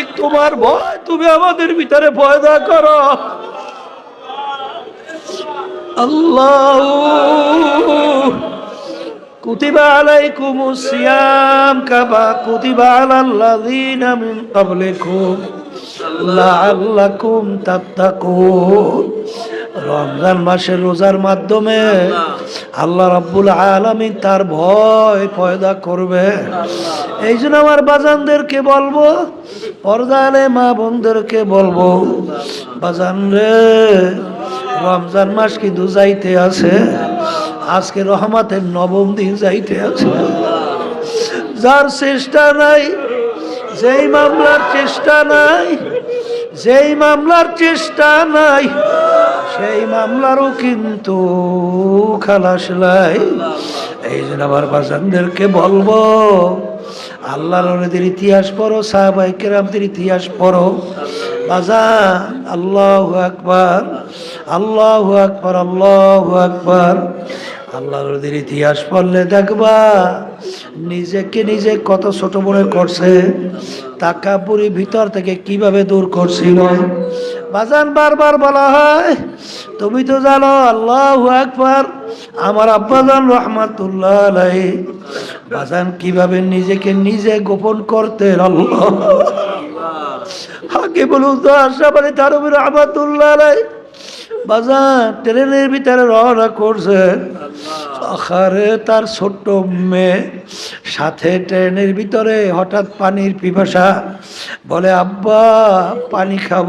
মালিক তোমার ভয় তুমি আমাদের ভিতরে পয়দা করো। আল্লাহ রমজান মাসের রোজার মাধ্যমে আল্লাহ রাব্বুল আলামিন তার ভয় পয়দা করবে। এই জন্য আমার বাজানদেরকে বলব পর্দালে মা বোনদেরকে বলব, বাজান রে, রমজান মাস কিন্তু যাইতে আছে? আজকে রহমাতের নবম দিন যাইতে আছে। যার চেষ্টা নাই, যেই মামলার চেষ্টা নাই, যেই মামলার চেষ্টা নাই সেই মামলারও কিন্তু খালাস নাই। এই জন্য আমার বাজানদেরকে বলব আল্লাহ রলিদের ইতিহাস পড়ো সাহাবাই কেরামদের ইতিহাস পড়ো। বাজান, আল্লাহ আকবার আল্লাহ আকবার আল্লাহ আকবার। আল্লাহ রলিদের ইতিহাস পড়লে দেখবা, নিজেকে নিজে কত ছোট মনে করছে তাকাপুরি ভিতর থেকে কীভাবে দূর করছিল। বাজান বারবার বলা হয়, তুমি তো জানো আল্লাহ আকবার, আমার আব্বাজান রহমাতুল্লাহ আলাই বাজান কীভাবে নিজেকে নিজে গোপন করতে আল্লাহ? হাকে বলুন তো আশাবাড়ি তার উপরে রহমাতুল্লাহ আলাই বাজান ট্রেনের ভিতরে রওনা করছে। আখারে তার ছোট্ট মেয়ে, সাথে ট্রেনের ভিতরে হঠাৎ পানির পিপাসা বলে আব্বা পানি খাব।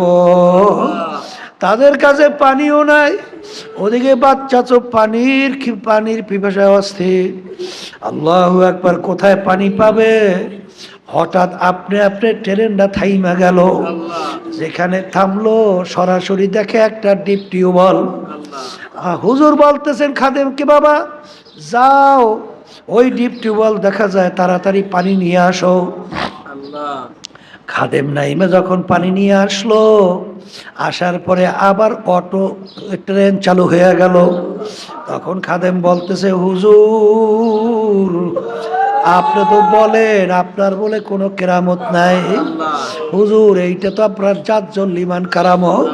তাদের কাছে পানিও নাই। ওদিকে বাচ্চা তো পানির পানির পিপাসা অস্থির। আল্লাহ একবার কোথায় পানি পাবে? হঠাৎ আপনি আপনি ট্রেনটা থাইমা গেল। যেখানে থামলো সরাসরি দেখে একটা ডিপ টিউবওয়েল। হুজুর বলতেছেন খাদেমকে বাবা? যাও। ওই ডিপ টিউবওয়েল দেখা যায় তাড়াতাড়ি পানি নিয়ে আসো। খাদেম নাইমে যখন পানি নিয়ে আসলো, আসার পরে আবার অটো, ট্রেন চালু হয়ে গেল। তখন খাদেম বলতেছে, হুজুর, আপনি তো বলেন, আপনার বলে কোনো কেরামত নাই। হুজুর, এইটা তো আপনার চারজন লিমান কারামত।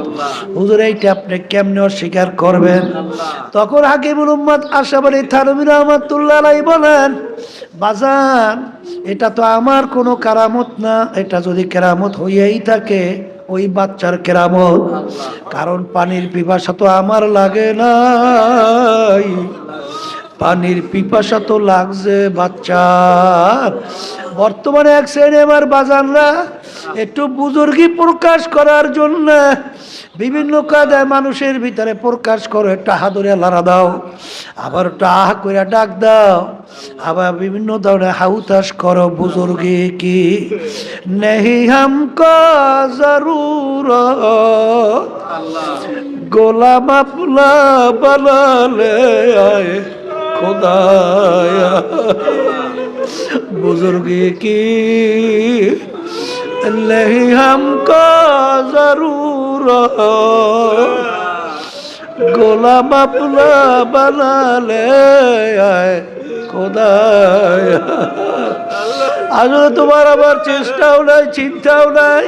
হুজুর, এইটা আপনি কেমনে অস্বীকার করবেন? তখন হাকিমুল উম্মদ আশাবাড়ি থানবী রহমতুল্লাহ বলেন বাজান, এটা তো আমার কোনো কেরামত না, এটা যদি কেরামত হইয়াই থাকে, ওই বাচ্চার কেরামত। কারণ পানির পিপাসা তো আমার লাগে না পানির পিপাসা তো লাগছে বাচ্চার। বর্তমানে এক শ্রেণি আমার বাজানরা একটু বুজুর্গি প্রকাশ করার জন্য বিভিন্ন কাজে মানুষের ভিতরে প্রকাশ করো, একটা হাতুরে লাড়া দাও, আবার একটা আহ করে ডাক দাও, আবার বিভিন্ন ধরনের হাউতাস করো, বুজুর্গি কি নেহি হামকা জরুর গোলাম আপনা বানালে আয়। খোদায়া बुजुर्गी की नहीं हमको जरूर গোলাম আপনা বানালে আয় খোদায়া আসলে তোমার আবার চেষ্টাও নাই চিন্তাও নাই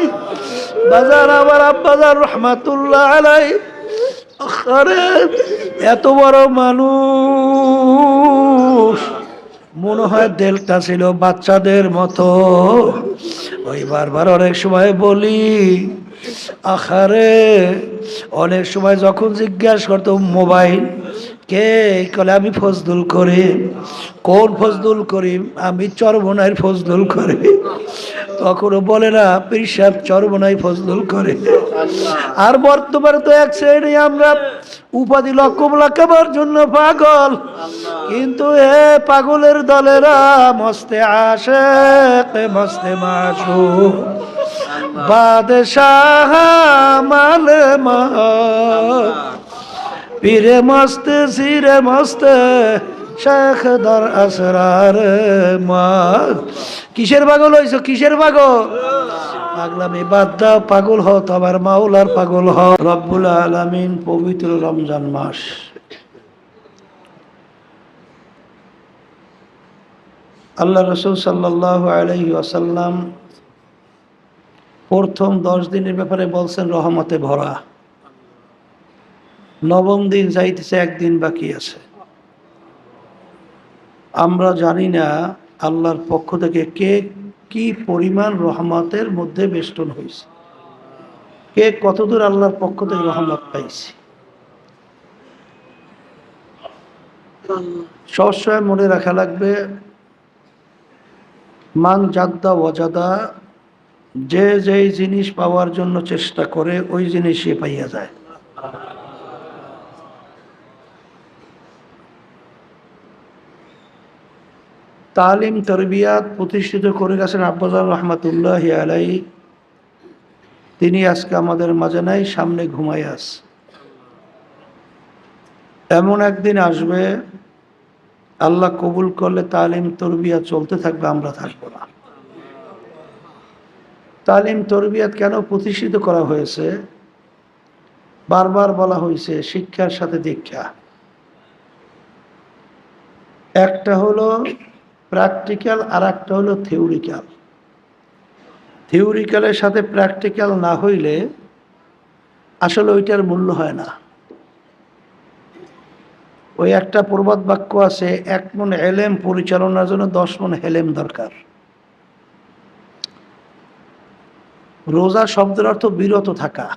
বাজার আমার আব্বাজার রহমাতুল্লাহ আলাই এত বড় মানুষ। মনে হয় দেলটা ছিল বাচ্চাদের মতো। ওই বারবার অনেক সময় বলি, আখারে, অনেক সময় যখন জিজ্ঞাসা করতো মোবাইল, কে? কলে, আমি ফজদুল করিম। কোন ফজদুল করিম? আমি চরমনাইয়ের ফজদুল করি তখনও বলে না পিসাব চরমনাই ফজদুল করে। আর বর্তমানে তো এক শ্রেণি আমরা উপাধি লক্ষম লাগাবার জন্য পাগল। কিন্তু এ পাগলের দলেরা মস্তে আসে মস্তে মাসু বাদশাহ মালে মা পীরে মস্তে সিরে মস্তে শেখ দর আসরার মা। কিসের পাগল হইছ? কিসের পাগল? পাগলামি বাদ দাও, পাগল হও তোমার মাওলার পাগল হও। রব্বুল আলামিন পবিত্র রমজান মাস। আল্লাহ রসুল সাল্লাহ আলহি আসাল্লাম প্রথম দশ দিনের ব্যাপারে বলছেন, রহমতে ভরা। নবম দিন যাইতেছে, একদিন বাকি আছে। আমরা জানি না আল্লাহর পক্ষ থেকে কে কি পরিমাণ রহমতের মধ্যে বেষ্টন হয়েছে। কে কতদূর আল্লাহর পক্ষ থেকে রহমত পাইছে। সবসময় মনে রাখা লাগবে, মান জাদ্দা ওয়াজাদা যে যেই জিনিস পাওয়ার জন্য চেষ্টা করে, ওই জিনিস সে পাইয়া যায়। তালিম তরবিয়াত প্রতিষ্ঠিত করে গেছেন আব্বাজার রহমতুল্লাহ আলাই তিনি আজকে আমাদের মাঝে নাই, সামনে ঘুমাই আস এমন একদিন আসবে, আল্লাহ কবুল করলে তালিম তরবিয়া চলতে থাকবে, আমরা থাকব না। তালিম তরবিয়াত কেন প্রতিষ্ঠিত করা হয়েছে? বারবার বলা হয়েছে, শিক্ষার সাথে দীক্ষা। একটা হলো প্র্যাকটিক্যাল আর একটা হলো থিওরিক্যাল থিওরিক্যালের সাথে প্র্যাকটিক্যাল না হইলে আসলে ওইটার মূল্য হয় না। ওই একটা প্রবাদ বাক্য আছে, এক মন এলেম পরিচালনার জন্য দশ মন হেলেম দরকার। রোজা শব্দের অর্থ বিরত থাকা।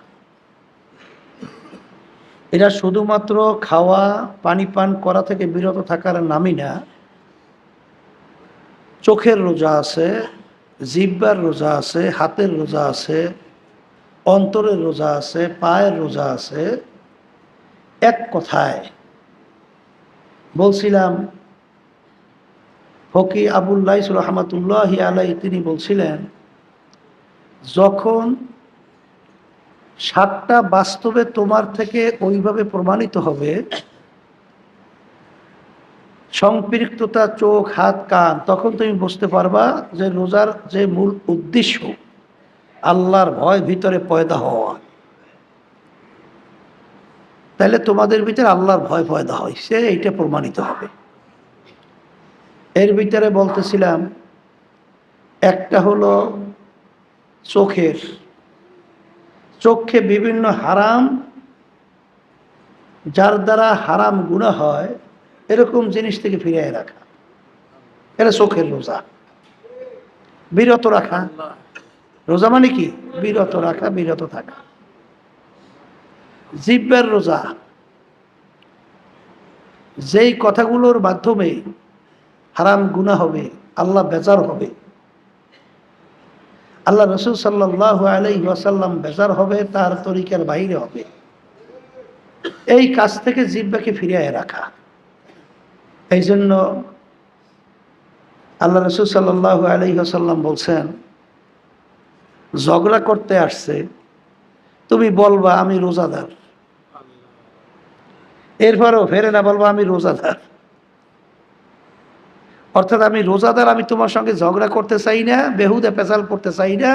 এটা শুধুমাত্র খাওয়া, পানি পান করা থেকে বিরত থাকার নামই না। চোখের রোজা আছে, জিব্বার রোজা আছে, হাতের রোজা আছে, অন্তরের রোজা আছে, পায়ের রোজা আছে। এক কথায় বলছিলাম, ফকি আবুল্লাইস রহমাতুল্লাহ আলাই তিনি বলছিলেন, যখন সাতটা বাস্তবে তোমার থেকে ওইভাবে প্রমাণিত হবে সম্পৃক্ততা, চোখ, হাত, কান, তখন তুমি বুঝতে পারবা যে রোজার যে মূল উদ্দেশ্য আল্লাহর ভয় ভিতরে পয়দা হওয়া। তাহলে তোমাদের ভিতরে আল্লাহর ভয় পয়দা হয়েছে এইটা প্রমাণিত হবে। এর ভিতরে বলতেছিলাম, একটা হলো চোখের। চোখে বিভিন্ন হারাম, যার দ্বারা হারাম গুণা হয় এরকম জিনিস থেকে ফিরিয়ে রাখা। এটা চোখের রোজা। বিরত রাখা। রোজা মানে কি? বিরত রাখা, বিরত থাকা। জিব্বের রোজা। যেই কথাগুলোর মাধ্যমে হারাম গুণা হবে, আল্লাহ বেজার হবে। আল্লাহ রসুল সাল্লাহ আলাই বেজার হবে, তার তরিকার বাইরে হবে। এই কাজ থেকে জিব্বাকে ফিরিয়ে রাখা। এই জন্য আল্লাহ রসুল সাল্লাহ আলাই ওয়াসাল্লাম বলছেন, ঝগড়া করতে আসছে, তুমি বলবা আমি রোজাদার। এরপরেও ফেরে না বলবা আমি রোজাদার। অর্থাৎ আমি রোজাদার, আমি তোমার সঙ্গে ঝগড়া করতে চাই না, বেহুদে পেশাল করতে চাই না,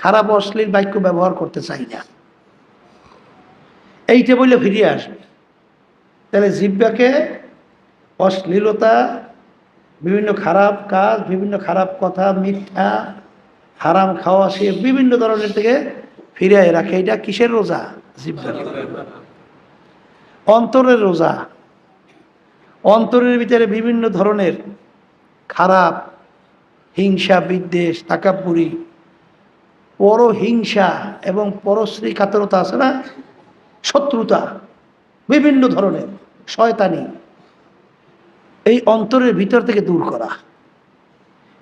খারাপ, অশ্লীল বাক্য ব্যবহার করতে চাই না। এইটা বললে ফিরিয়ে আসবে। তাহলে জিব্বাকে অশ্লীলতা, বিভিন্ন খারাপ কাজ, বিভিন্ন খারাপ কথা, মিথ্যা, হারাম খাওয়া, সে বিভিন্ন ধরনের থেকে ফিরিয়ে রাখে। এটা কিসের রোজা? জিব্বা অন্তরের রোজা। অন্তরের ভিতরে বিভিন্ন ধরনের খারাপ, হিংসা, বিদ্বেষ, তাকাপুরি, পরহিংসা এবং পরশ্রী কাতরতা আছে না? শত্রুতা, বিভিন্ন ধরনের, শয়তানি। এই অন্তরের ভিতর থেকে দূর করা।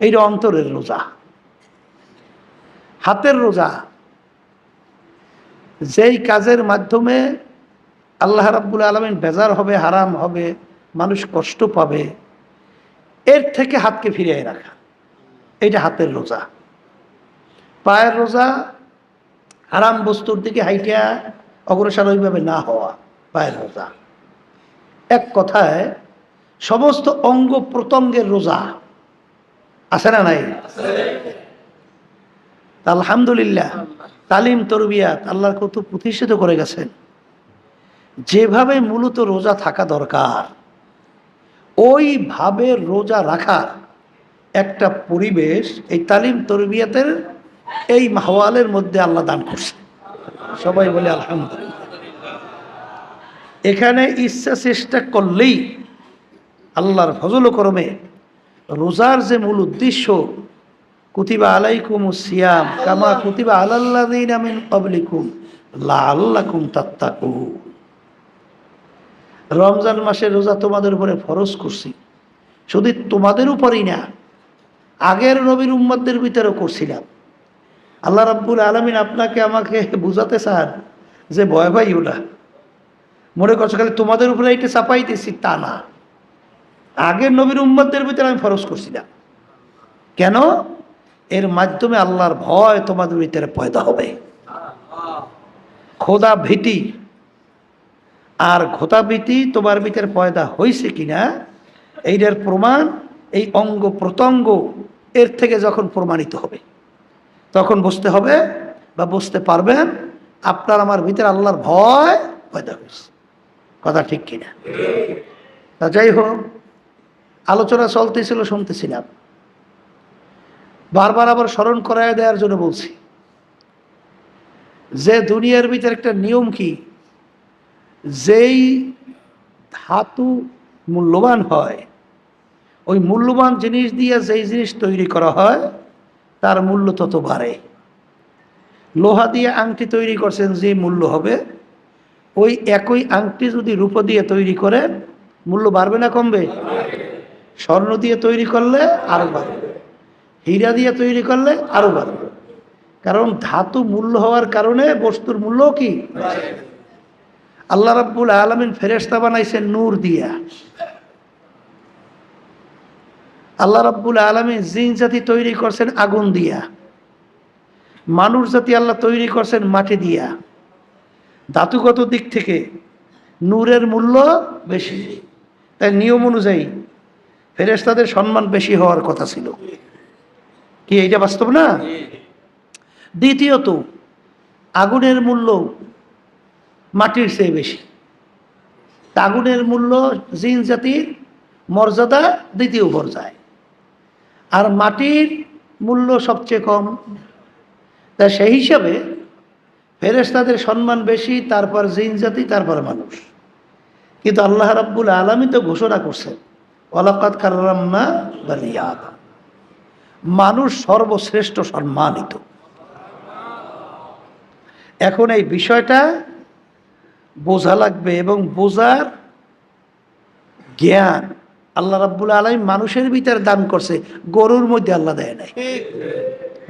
এইটা অন্তরের রোজা। হাতের রোজা। যেই কাজের মাধ্যমে আল্লাহ রাব্বুল আলমিন বেজার হবে, হারাম হবে, মানুষ কষ্ট পাবে, এর থেকে হাতকে ফিরিয়ে রাখা। এইটা হাতের রোজা। পায়ের রোজা হারাম বস্তুর দিকে হাইটিয়া অগ্রসর ওইভাবে না হওয়া পায়ের রোজা। এক কথায় সমস্ত অঙ্গ প্রত্যঙ্গের রোজা আছে না নাই? আলহামদুলিল্লাহ, তালিম, তরবিয়াত আল্লাহর কত প্রতিষ্ঠিত করে গেছেন। যেভাবে মূলত রোজা থাকা দরকার, ওইভাবে রোজা রাখার একটা পরিবেশ এই তালিম, তরবিয়াতের এই মাহওয়ালের মধ্যে আল্লাহ দান করছে। সবাই বলে আলহামদুলিল্লাহ। এখানে ইচ্ছা চেষ্টা করলেই আল্লাহর ফজল করমে। রোজার যে মূল উদ্দেশ্য, কুতিবা আলাইকুম সিয়াম কামা কুতিবা আলাল্লাযীনা মিন ক্বাবলিকুম লাআল্লাকুম তাত্তাকুন। রমজান মাসের রোজা তোমাদের উপরে ফরজ করছি। শুধু তোমাদের উপরেই না, আগের নবীর উম্মতদের ভিতরেও করছিলাম। আল্লাহ রাব্বুল আলমিন আপনাকে আমাকে বুঝাতে চান যে ভয় ভাই ওলা মনে করছ খালি তোমাদের উপরে এটা চাপাইতেছি তা না। আগের নবীর উম্মতদের ভিতরে আমি ফরজ করছিলাম কেন? এর মাধ্যমে আল্লাহর ভয় তোমাদের ভিতরে পয়দা হবে। খোদা ভীতি। আর ঘোতা ভীতি তোমার ভিতরে পয়দা হয়েছে কিনা, এইটার প্রমাণ, এই অঙ্গ প্রত্যঙ্গ, এর থেকে যখন প্রমাণিত হবে, তখন বুঝতে হবে বা বুঝতে পারবেন আপনার আমার ভিতরে আল্লাহর ভয় পয়দা হয়েছে কথা ঠিক কিনা? তা যাই হোক আলোচনা চলতেছিল শুনতেছিলাম বারবার আবার স্মরণ করায় দেওয়ার জন্য বলছি, যে দুনিয়ার ভিতরে একটা নিয়ম কি? যেই ধাতু মূল্যবান হয়, ওই মূল্যবান জিনিস দিয়ে যেই জিনিস তৈরি করা হয়, তার মূল্য তত বাড়ে। লোহা দিয়ে আংটি তৈরি করছেন, যে মূল্য হবে, ওই একই আংটি যদি রূপ দিয়ে তৈরি করে মূল্য বাড়বে না কমবে? স্বর্ণ দিয়ে তৈরি করলে আরও বাড়বে। হীরা দিয়ে তৈরি করলে আরও বাড়বে। কারণ ধাতু মূল্য হওয়ার কারণে বস্তুর মূল্য কি? আল্লাহ রাব্বুল আলমিন ফেরেস্তা বানাইছেন নূর দিয়া। আল্লাহ রাব্বুল আলমিন জিন জাতি তৈরি করছেন আগুন দিয়া। মানুষ জাতি আল্লাহ তৈরি করছেন মাটি দিয়া। ধাতুগত দিক থেকে নূরের মূল্য বেশি। তাই নিয়ম অনুযায়ী ফেরেস্তাদের সম্মান বেশি হওয়ার কথা ছিল। কি, এইটা বাস্তব না? দ্বিতীয়ত, আগুনের মূল্য মাটির চেয়ে বেশি। আগুনের মূল্য জিন জাতির মর্যাদা দ্বিতীয় পর্যায়ে। আর মাটির মূল্য সবচেয়ে কম। তা সেই হিসাবে ফেরেশতাদের সম্মান বেশি, তারপর জিন জাতি, তারপর মানুষ। কিন্তু আল্লাহ রাব্বুল আলমী তো ঘোষণা করছেন ওলাকাত মানুষ সর্বশ্রেষ্ঠ সম্মানিত। এখন এই বিষয়টা বোঝা লাগবে এবং বোঝার জ্ঞান আল্লাহ রাব্বুল আলমী মানুষের ভিতরে দান করছে, গরুর মধ্যে আল্লাহ দেয় নাই।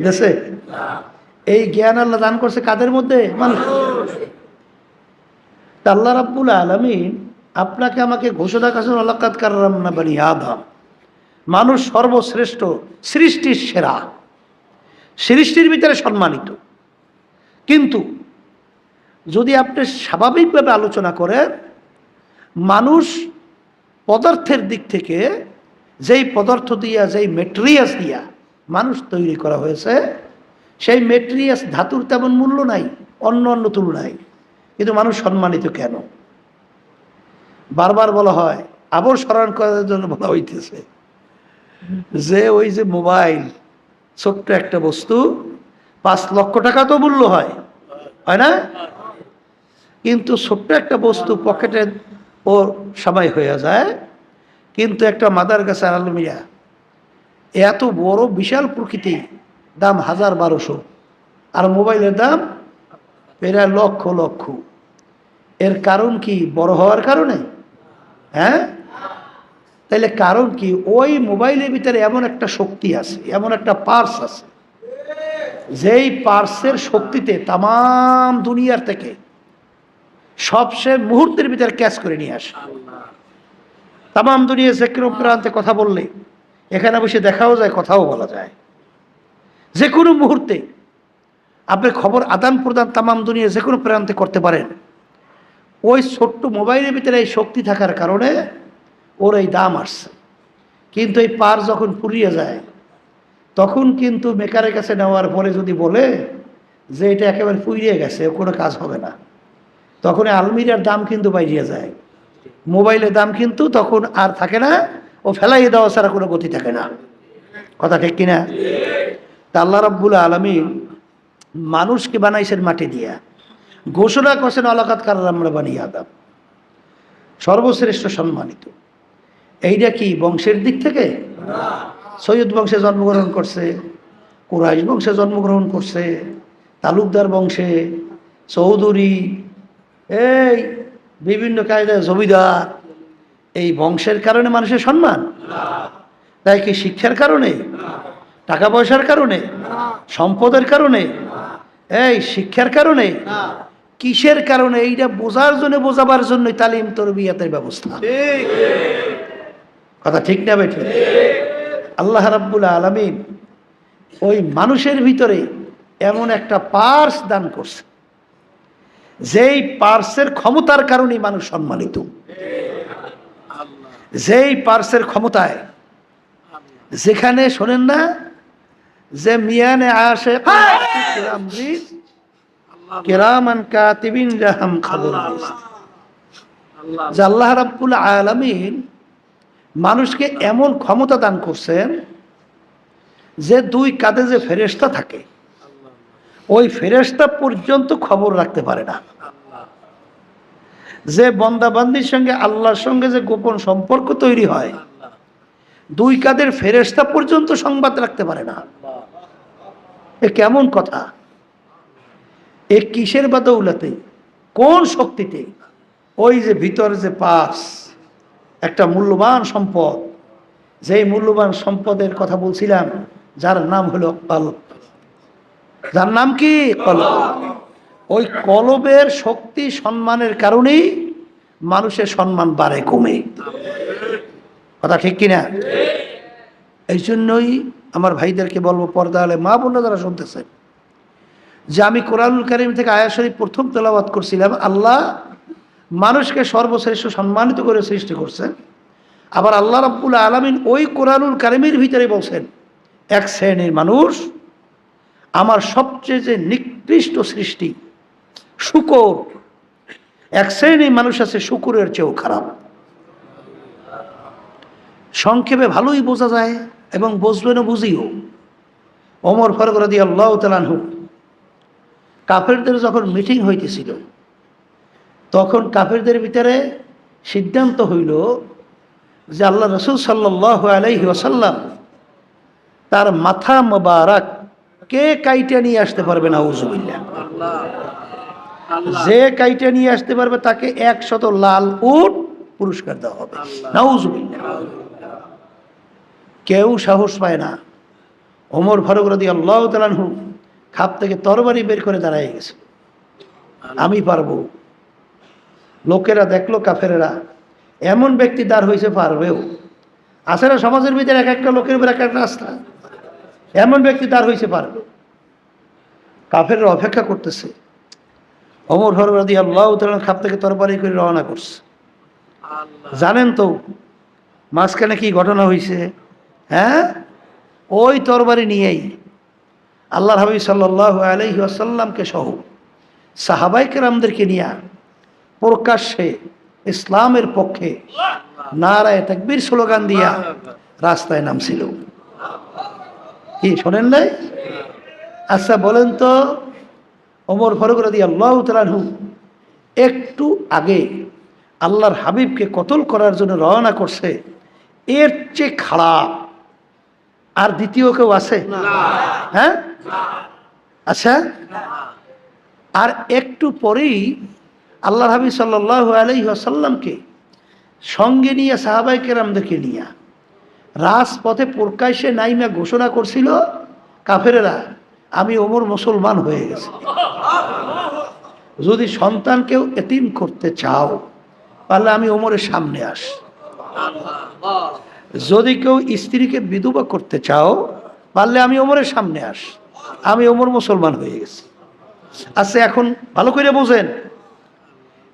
দেশে এই জ্ঞান আল্লাহ দান করছে কাদের মধ্যে? মানুষ আল্লাহ রাব্বুল আলমিন আপনাকে আমাকে ঘোষণা কাছে আল্লাকাত কারাম না বানি আদম। মানুষ সর্বশ্রেষ্ঠ, সৃষ্টির সেরা। সৃষ্টির ভিতরে সম্মানিত। কিন্তু যদি আপনি স্বাভাবিকভাবে আলোচনা করেন, মানুষ পদার্থের দিক থেকে যেই পদার্থ দিয়া, যেই মেটেরিয়ালস দিয়া মানুষ তৈরি করা হয়েছে, সেই মেটেরিয়ালস ধাতুর তেমন মূল্য নাই, অন্য অন্য তুলনায়। কিন্তু মানুষ সম্মানিত কেন? বারবার বলা হয় আবার স্মরণ করার জন্য বলা হইতেছে যে ওই যে মোবাইল, ছোট্ট একটা বস্তু, পাঁচ লক্ষ টাকা তো মূল্য হয় হয় না? কিন্তু ছোট্ট একটা বস্তু পকেটে ও সময় হয়ে যায়, কিন্তু একটা মাদার গাছে আলমিয়া এত বড় বিশাল প্রকৃতি, দাম হাজার বারোশো, আর মোবাইলের দাম প্রায় লক্ষ লক্ষ। এর কারণ কি, বড় হওয়ার কারণে? হ্যাঁ? তাইলে কারণ কি? ওই মোবাইলের ভিতরে এমন একটা শক্তি আছে, এমন একটা পার্স আছে। যেই পার্সের শক্তিতে তাম দুনিয়ার থেকে সবচেয়ে মুহূর্তের ভিতরে ক্যাচ করে নিয়ে আসে। তাম দুনিয়া কোনো প্রান্তে কথা বললে, এখানে বসে দেখাও যায়, কথাও বলা যায়। যে কোনো মুহূর্তে আপনি খবর আদান প্রদান তামাম দুনিয়া যে কোনো প্রান্তে করতে পারেন। ওই ছোট্ট মোবাইলের ভিতরে এই শক্তি থাকার কারণে ওর এই দাম আসছে। কিন্তু এই পার যখন পুড়িয়ে যায়, তখন কিন্তু মেকারের কাছে নেওয়ার পরে যদি বলে যে এটা একেবারে পুড়িয়ে গেছে, কোনো কাজ হবে না। তখন আলমিরার দাম কিন্তু বাইরিয়ে যায়। মোবাইলের দাম কিন্তু তখন আর থাকে না, ও ফেলাই দেওয়া ছাড়া কোনো গতি থাকে না। কথা ঠিক কিনা? তা আল্লাহ রাব্বুল আলমী মানুষকে বানাইছেন মাটি দিয়া। ঘোষণা করছেন অলাকাত কারার আমরা বানিয়ে আদাম। সর্বশ্রেষ্ঠ সম্মানিত। এইটা কি বংশের দিক থেকে? সৈয়দ বংশে জন্মগ্রহণ করছে কুরাইশ বংশে জন্মগ্রহণ করছে তালুকদার বংশে চৌধুরী এই বিভিন্ন কায়দায় জমিদার এই বংশের কারণে মানুষের সম্মান? তাই কি শিক্ষার কারণে? টাকা পয়সার কারণে? সম্পদের কারণে? এই শিক্ষার কারণে? কিসের কারণে? এইটা বোঝার জন্য বোঝাবার জন্যই তালিম তরবিয়াতের ব্যবস্থা। কথা ঠিক না বেঠিক আল্লাহ রাব্বুল আলমিন ওই মানুষের ভিতরে এমন একটা পার্স দান করছে যেই পার্সের ক্ষমতার কারণেই মানুষ সম্মানিত। যেই পার্সের ক্ষমতায় যেখানে শোনেন না যে মিয়ানে আসে কেরামান কাতিবিন রাহাম খাবর যে আল্লাহ রাব্বুল আলামিন মানুষকে এমন ক্ষমতা দান করছেন যে দুই কাঁধে যে ফেরেস্তা থাকে ওই ফেরেস্তা পর্যন্ত খবর রাখতে পারে না। যে বন্দাবান্দির সঙ্গে আল্লাহর সঙ্গে যে গোপন সম্পর্ক তৈরি হয় দুই কাদের ফেরেস্তা পর্যন্ত সংবাদ রাখতে পারে না। এ কেমন কথা? এ কিসের বাদৌলাতে কোন শক্তিতে? ওই যে ভিতরে যে পাস একটা মূল্যবান সম্পদ। যেই মূল্যবান সম্পদের কথা বলছিলাম যার নাম হলো কলব। যার নাম কি? কলব। ওই কলবের শক্তি সম্মানের কারণেই মানুষের সম্মান বাড়ে কমে। কথা ঠিক কিনা এই জন্যই আমার ভাইদেরকে বলব পর্দা হলে মা বোনরা যারা শুনতেছেন যে আমি কোরআনুল করিম থেকে আয়া শরীফ প্রথম তেলাবাদ করছিলাম, আল্লাহ মানুষকে সর্বশ্রেষ্ঠ সম্মানিত করে সৃষ্টি করছেন। আবার আল্লাহ রব্বুল আলমিন ওই কোরআনুল কারিমের ভিতরে বলছেন, এক শ্রেণির মানুষ, আমার সবচেয়ে যে নিকৃষ্ট সৃষ্টি, শুকর। এক শ্রেণির মানুষ আছে, শুকুরের চেয়েও খারাপ। সংক্ষেপে ভালোই বোঝা যায় এবং বুঝবেনও বুঝিও। অমর ফারুক রাদি আল্লাহ তালানহু কাফেরদের যখন মিটিং হইতেছিল, তখন কাফেরদের ভিতরে সিদ্ধান্ত হইল যে আল্লাহ রসুল সাল্লাহ আলাইহি ওসাল্লাম তার মাথা মোবারক কে কাইটা নিয়ে আসতে পারবে না উজুবিল্লা যে কাইটা নিয়ে আসতে পারবে তাকে একশত লাল উট পুরস্কার দেওয়া হবে। নাউজুবিল্লা কেউ সাহস পায় না। ওমর ফারুক রদি আল্লাহ তালানহু খাপ থেকে তরবারি বের করে দাঁড়ায় গেছে। আমি পারব। লোকেরা দেখল কাফেরেরা। এমন ব্যক্তি দাঁড় হয়েছে পারবেও। আছে না সমাজের ভিতরে এক একটা লোকের উপর এক একটা রাস্তা। এমন ব্যক্তি দাঁড় হয়েছে পারবে। কাফেররা অপেক্ষা করতেছে। অমর হরবাদি আল্লাহ তালান খাপ থেকে তরবারি করে রওনা করছে। জানেন তো মাঝখানে কি ঘটনা হয়েছে? হ্যাঁ? ওই তরবারি নিয়েই আল্লাহ হাবিব সাল্লাহ আলহি আসাল্লামকে সহ সাহাবাই কেরামদেরকে নিয়ে প্রকাশ্যে ইসলামের পক্ষে নারায় তাকবীর স্লোগান দিয়া রাস্তায় নামছিল। কি, শোনেন নাই? আচ্ছা বলেন তো, ওমর ফারুক রাদি আল্লাহ তালু একটু আগে আল্লাহর হাবিবকে কতল করার জন্য রওনা করছে, এর চেয়ে খারাপ আর দ্বিতীয় কেউ আছে? হ্যাঁ? আচ্ছা আর একটু পরেই আল্লাহ আলহি আসাল্লামকে সঙ্গে নিয়ে সাহাবাই কেরামদেরকে নিয়ে রাজপথে প্রকাশ্যে নাইমা ঘোষণা করছিল, কাফেরেরা, আমি ওমর মুসলমান হয়ে গেছি। যদি সন্তানকেও এতিম করতে চাও, তাহলে আমি ওমরের সামনে আস। যদি কেউ স্ত্রীকে বিধবা করতে চাও, পারলে আমি ওমরের সামনে আস। আমি ওমর মুসলমান হয়ে গেছি। আচ্ছা এখন ভালো করে বোঝেন।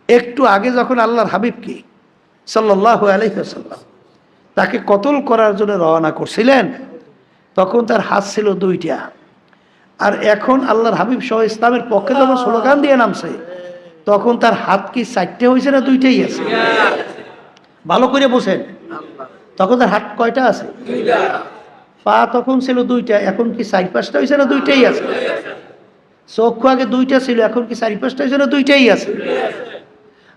একটু আগে যখন আল্লাহর হাবিবকে সাল্লাহ আলহিহাল্লাম তাকে কতল করার জন্য রওনা করছিলেন, তখন তার হাত ছিল দুইটা। আর এখন আল্লাহর হাবিব সহ ইসলামের পক্ষে যখন স্লোগান দিয়ে নামছে, তখন তার হাত কি চারটে হয়েছে না দুইটাই আছে? ভালো করে বসেন তখন তার হাত কয়টা আছে? পা তখন ছিল দুইটা এখন কি চার পাঁচটা হয়েছে না দুইটাই আছে? চক্ষু আগে দুইটা ছিল এখন কি চারি পাঁচটা ছিল দুইটাই আছে?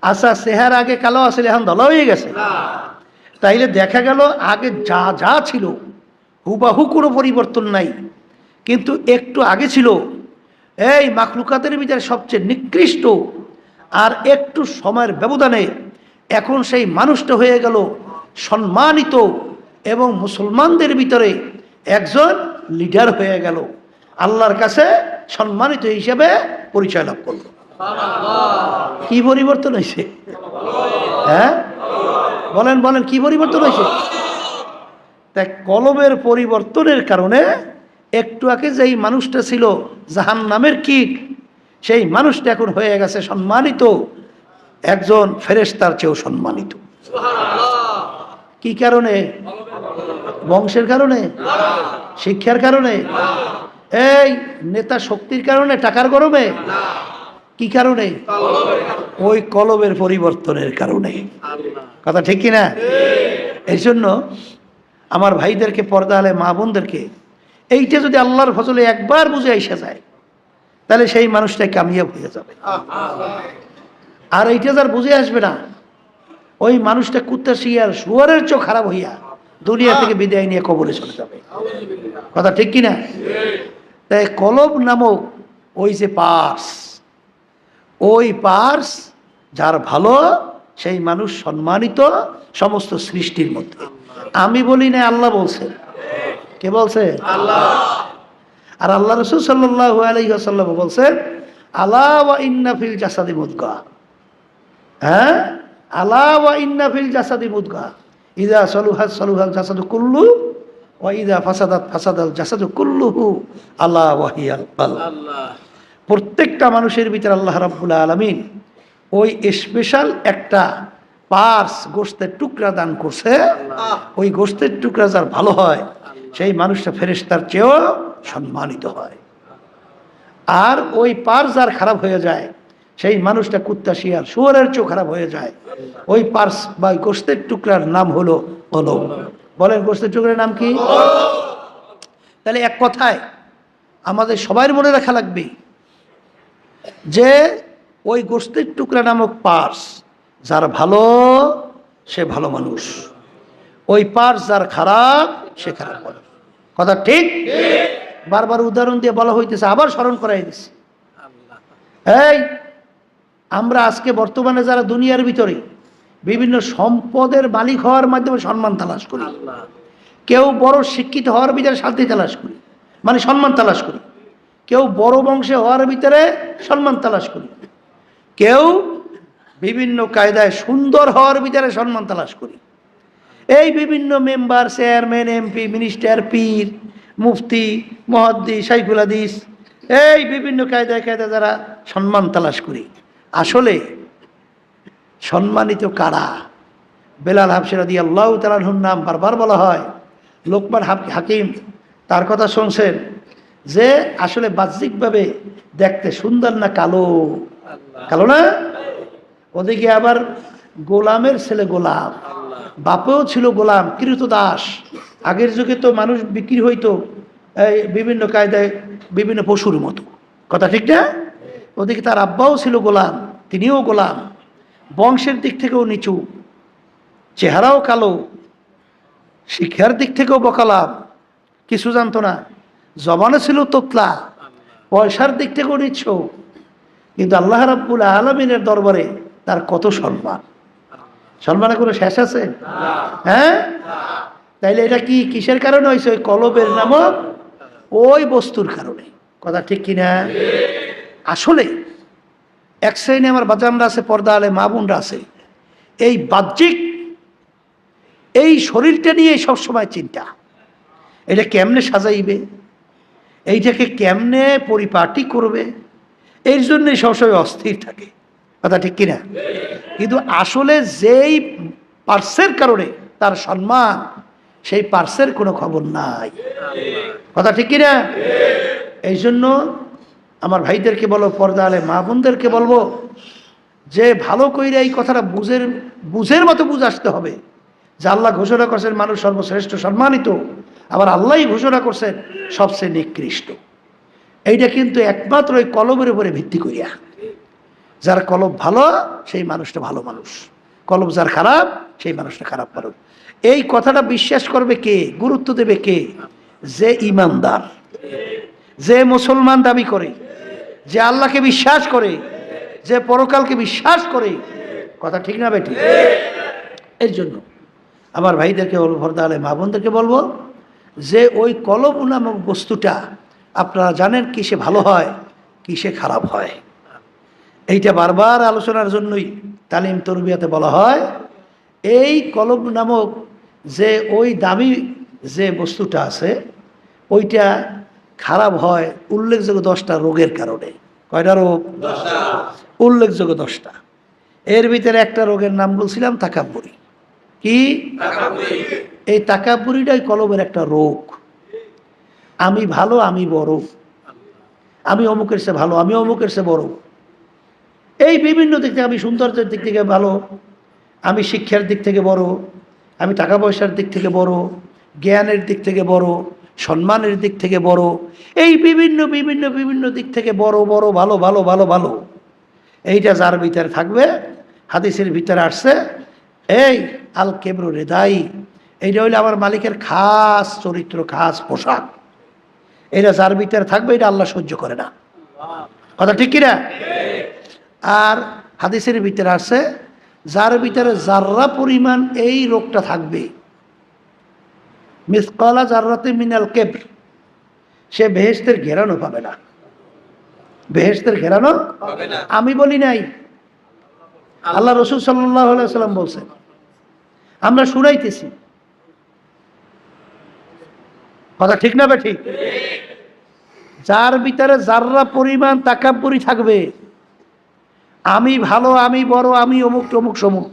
আচ্ছা চেহারা আগে কালো আছিল এখন ধলা হয়ে গেছে। তাইলে দেখা গেল আগে যা যা ছিল হুবাহু কোনো পরিবর্তন নাই। কিন্তু একটু আগে ছিল এই মাখলুকাতের ভিতরে সবচেয়ে নিকৃষ্ট আর একটু সময়ের ব্যবধানে এখন সেই মানুষটা হয়ে গেল সম্মানিত এবং মুসলমানদের ভিতরে একজন লিডার হয়ে গেল। আল্লাহর কাছে সম্মানিত হিসেবে পরিচয় লাভ করল। কি পরিবর্তন হয়েছে? হ্যাঁ? বলেন বলেন কি পরিবর্তন হয়েছে? তাই কলমের পরিবর্তনের কারণে একটু আগে যেই মানুষটা ছিল জাহান নামের কীট সেই মানুষটা এখন হয়ে গেছে সম্মানিত। একজন ফেরেস্তার চেয়েও সম্মানিত। কি কারণে? বংশের কারণে? শিক্ষার কারণে? এই নেতা শক্তির কারণে, টাকার গরমে? কি কারণে? ওই কলবের পরিবর্তনের কারণে। কথা ঠিক কিনা? এই জন্য আমার ভাইদেরকে, পর্দা আলে মা বোনদেরকে, এইটা যদি আল্লাহর ফসলে একবার বুঝে এসে যায়, তাহলে সেই মানুষটা কামিয়াব হয়ে যাবে। আর এইটা যার বুঝে আসবে না ওই মানুষটা কুত্তা শিয়ার শুয়ারের চোখ খারাপ হইয়া দুনিয়া থেকে বিদায় নিয়ে কবরে চলে যাবে। কথা ঠিক কিনা? তাই কলব নামক ওই যে পার্স ওই পার্স যার ভালো সেই মানুষ সম্মানিত সমস্ত সৃষ্টির মধ্যে। আমি বলি না আল্লাহ বলছেন কে বলছে? আর আল্লাহ রসুল সাল্লাহ আলহিহাসাল্লাম বলছেন আল্লাহ ওয়া ইন্না ফিল জাসাদি মুদগা। হ্যাঁ? আলা ওয়া ইন্না ফিল জাসাদি মুদগা। ইদা সলুহাত সলুহাল জাসাদু কুল্লু ওয়া ইদা ফাসাদাত ফাসাদাল জাসাদু কুল্লুহু আলা ওয়াহিয়াল কালব প্রত্যেকটা মানুষের ভিতরে আল্লাহ রাব্বুল আলমিন ওই স্পেশাল একটা পার্স গোস্তের টুকরা দান করছে। ওই গোস্তের টুকরা যার ভালো হয় সেই মানুষটা ফেরেস্তার চেয়েও সম্মানিত হয়। আর ওই পার্স যার খারাপ হয়ে যায় সেই মানুষটা কুত্তা শিয়ার শুয়ারের চেয়েও খারাপ হয়ে যায়। ওই পার্স বা গোস্তের টুকরার নাম হলো কলম বলেন গোস্তের টুকরার নাম কি? তাহলে এক কথায়, আমাদের সবার মনে রাখা লাগবে যে, ওই গোস্তের টুকরা নামক পার্স যার ভালো, সে ভালো মানুষ। ওই পার্স যার খারাপ, সে খারাপ কথা ঠিক? বারবার উদাহরণ দিয়ে বলা হইতেছে, আবার স্মরণ করাই দিচ্ছে এই আমরা আজকে বর্তমানে যারা দুনিয়ার ভিতরে বিভিন্ন সম্পদের মালিক হওয়ার মাধ্যমে সম্মান তালাশ করি কেউ বড় শিক্ষিত হওয়ার ভিতরে শান্তি তালাশ করি মানে সম্মান তালাশ করি কেউ বড় বংশে হওয়ার ভিতরে সম্মান তালাশ করি কেউ বিভিন্ন কায়দায় সুন্দর হওয়ার ভিতরে সম্মান তালাশ করি। এই বিভিন্ন মেম্বার চেয়ারম্যান এমপি মিনিস্টার পীর মুফতি মহাদ্দি সাইকুল হাদিস এই বিভিন্ন কায়দায় কায়দায় যারা সম্মান তালাশ করি। আসলে সম্মানিত কারা? বেলাল হাফসিরাদি আল্লাহ তালাহুর নাম বারবার বলা হয়। লোকমান হাক- হাকিম তার কথা শুনছেন যে আসলে বাহ্যিকভাবে দেখতে সুন্দর না কালো? কালো না? ওদিকে আবার গোলামের ছেলে গোলাম। বাপেও ছিল গোলাম কৃত দাস। আগের যুগে তো মানুষ বিক্রি হইতো এই বিভিন্ন কায়দায় বিভিন্ন পশুর মতো। কথা ঠিক না? ওদিকে তার আব্বাও ছিল গোলাম, তিনিও গোলাম। বংশের দিক থেকেও নিচু, চেহারাও কালো, শিক্ষার দিক থেকেও বকালাম, কিছু জানতো না। জবানে ছিল তোতলা, পয়সার দিক থেকেও নিচ্ছ। কিন্তু আল্লাহ রাব্বুল আলমিনের দরবারে তার কত সম্মান। সম্মানের কোনো শেষ আছে? হ্যাঁ? তাইলে এটা কি কিসের কারণে হয়েছে ওই কলবের নামক ওই বস্তুর কারণে। কথা ঠিক কিনা? আসলে এক শ্রেণি আমার বাজানরা আছে, পর্দা আলে মা বোনরা আছে। এই বাহ্যিক, এই শরীরটা নিয়ে সবসময় চিন্তা। এটা কেমনে সাজাইবে? এইটাকে কেমনে পরিপাটি করবে? এর জন্যই সবসময় অস্থির থাকে। কথা ঠিক কিনা? কিন্তু আসলে যেই পার্সের কারণে তার সম্মান, সেই পার্সের কোনো খবর নাই। কথা ঠিক কিনা? এই জন্য আমার ভাইদেরকে বলো পর্দা আলে মা বোনদেরকে বলব, যে ভালো কইরা এই কথাটা বুঝের বুঝের মতো বুঝ আসতে হবে। যে আল্লাহ ঘোষণা করছেন, মানুষ সর্বশ্রেষ্ঠ সম্মানিত। আবার আল্লাহই ঘোষণা করছেন, সবচেয়ে নিকৃষ্ট। এইটা কিন্তু একমাত্র ওই কলমের উপরে ভিত্তি করিয়া। যার কলম ভালো, সেই মানুষটা ভালো মানুষ। কলম যার খারাপ, সেই মানুষটা খারাপ মানুষ। এই কথাটা বিশ্বাস করবে কে? গুরুত্ব দেবে কে? যে ইমানদার। যে মুসলমান দাবি করে। যে আল্লাহকে বিশ্বাস করে, যে পরকালকে বিশ্বাস করে, কথা ঠিক না বেটি এর জন্য আমার ভাইদেরকে বলব, ভরদা আলে মা বোনদেরকে বলব, যে ওই কলম নামক বস্তুটা আপনারা জানেন কিসে ভালো হয় কিসে খারাপ হয়। এইটা বারবার আলোচনার জন্যই তালিম তরবিয়াতে বলা হয়, এই কলম নামক যে ওই দামি যে বস্তুটা আছে, ওইটা খারাপ হয় উল্লেখযোগ্য দশটা রোগের কারণে। কয়টা রোগ? উল্লেখযোগ্য দশটা। এর ভিতরে একটা রোগের নাম বলছিলাম তাকাব্বরি। কি? এই তাকাব্বরিটাই কলমের একটা রোগ। আমি ভালো আমি বড়। আমি অমুকের সে ভালো আমি অমুকের সে বড়। এই বিভিন্ন দিক থেকে আমি সৌন্দর্যের দিক থেকে ভালো আমি শিক্ষার দিক থেকে বড় আমি টাকা পয়সার দিক থেকে বড় জ্ঞানের দিক থেকে বড় সম্মানের দিক থেকে বড়, এই বিভিন্ন বিভিন্ন বিভিন্ন দিক থেকে বড় বড়, ভালো ভালো ভালো ভালো। এইটা যার ভিতরে থাকবে, হাদিসের ভিতরে আসছে, এই আল কেবরু রেদাই, এইটা হইলে আমার মালিকের খাস চরিত্র, খাস পোশাক। এটা যার ভিতরে থাকবে, এটা আল্লাহ সহ্য করে না। কথা ঠিক কিনা? আর হাদিসের ভিতরে আছে যার ভিতরে যার্রা পরিমাণ এই রোগটা থাকবে মিসকলা জাররাতে মিনাল কেবর। সে বেহেস্তের ঘেরানো পাবে না। বেহেস্তের ঘেরানো আমি বলি নাই। আল্লাহ রসুল সাল্লাহ সাল্লাম বলছেন। আমরা শুনাইতেছি। কথা ঠিক না বে ঠিক যার ভিতরে যাররা পরিমাণ তাকাব্বরি থাকবে আমি ভালো আমি বড় আমি অমুক তমুক সমুক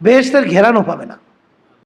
বেহেস্তের ঘেরানো পাবে না।